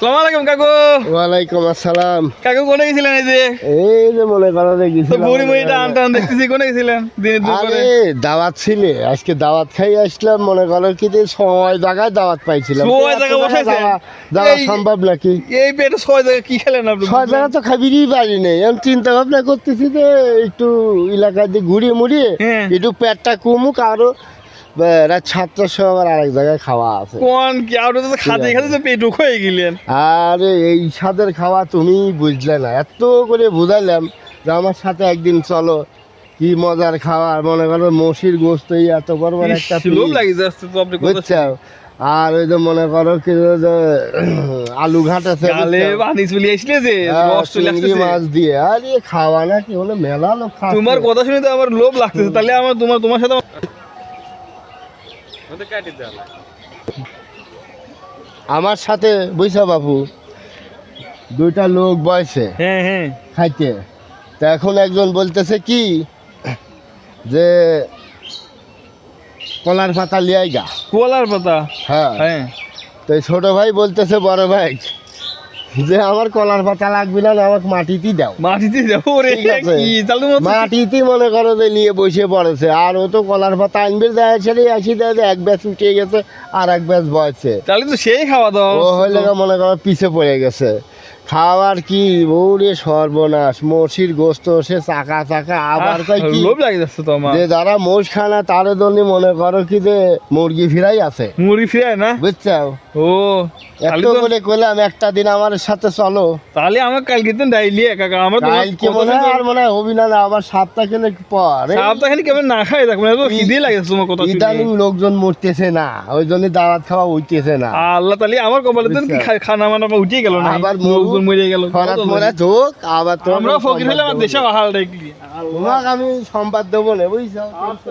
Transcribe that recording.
আলাইকুম কাকু। ওয়ালাইকুম আসসালাম। কাকু কোনে গেছিলেন এই যে? এই যে মনে করো যে গেছিলাম বুড়ি মুড়ি টান টান দেখতেছি কোনে গেছিলেন দিনে দুপুরে আরে দাওয়াত ছিল। আজকে দাওয়াত খাই আসলাম মনে করো কি যে ছয় জায়গায় দাওয়াত পাইছিলাম। ছয়? যাওয়া- যাওয়া সম্ভব নাকি? এই পেটে ছয় জায়গায় কি খেলেন আপনি? ছয় জায়গা তো খাবিরই পারি নেই। আমি চিন্তা ভাবনা করতেছি যে একটু এলাকায় দিয়ে ঘুরিয়ে মুড়িয়ে হ্যাঁ। একটু পেটটা কমুক আরও রাত সাতটার সময় আমার আরেক জায়গায় খাওয়া আছে। কোন কি আপনি তো খাতে খাতে তো পেটুক হয়ে গেলেন। আরে এই স্বাদের খাওয়া তুমি বুঝলে না। এত করে বুঝাইলাম যে আমার সাথে একদিন চলো কি মজার খাওয়া মনে করো মসির গোস্ত এত বড় বড় একটা লোভ লাগি যাচ্ছে তো আপনি বুঝছ? আর ওই যে মনে করো কি আলু ঘাট আছে গালে বুঝছ? পানি চলে আসলে যে হ্যাঁ, রস চলে মাছ দিয়ে। আরে খাওয়া না কি হলো মেলা লোক তোমার কথা শুনে তো আমার লোভ লাগতেছে। তাহলে আমার তোমার তোমার সাথে আমার- আমার সাথে বৈশা বাবু দুইটা লোক বয়সে। হ্যাঁ হ্যাঁ। খাইতে। তা এখন একজন বলতেছে কি যে কলার পাতা লিয়াই গা কলার পাতা? হ্যাঁ। হ্যাঁ। তো ছোট ভাই বলতেছে বড় ভাই যে আমার কলার পাতা লাগবে না আমাকে মাটিতেই দাও। মাটিতে দাও? রে কি মাটিতেই মনে করো যে নিয়ে বসে পড়েছে। আর ও তো কলার পাতা আনবে যায় ছেড়ে আসি দেয় এক ব্যাচ উঠে গেছে আর এক ব্যাচ বয়সে। তাহলে তো সেই খাওয়া দাওয়া। ও হইলে মনে করো পিছে পড়ে গেছে। খাওয়ার কি ওরে সর্বনাশ? মসির গোস্ত সে চাকা চাকা আবার কয় কি? লোভ লাগে যাচ্ছে তো আমার। যে যারা মোষ খানা তার জন্য মনে করো কি যে মুরগি ফিরাই আছে। মুড়ি ফিরে না? বুঝছ ও এত কইলাম একটা দিন আমার সাথে চলো। তাহলে আমার কালকে দিন ডাইলি কাকা আমার তো কাল কি মনে হয় আর মনে হয় হবি না না আবার সাতটা খেলে পর এই সপ্তাহখানি কেমন না খাই থাকব না খিদে লাগে তোমার কথা ইদানিং লোকজন মরতেছে না ওই জন্য দাওয়াত খাওয়া উঠতেছে না। আল্লাহ তাহলে আমার কপালে দিন? খানা মানা উঠে গেল না। আবার মরু- লোকজন মরে গেল। খরাত মরা চোখ আবার তো আমরা ফকির হলে আমার দেশে হাল তোমাকে আমি সংবাদ দেবো না বুঝছ? আচ্ছা।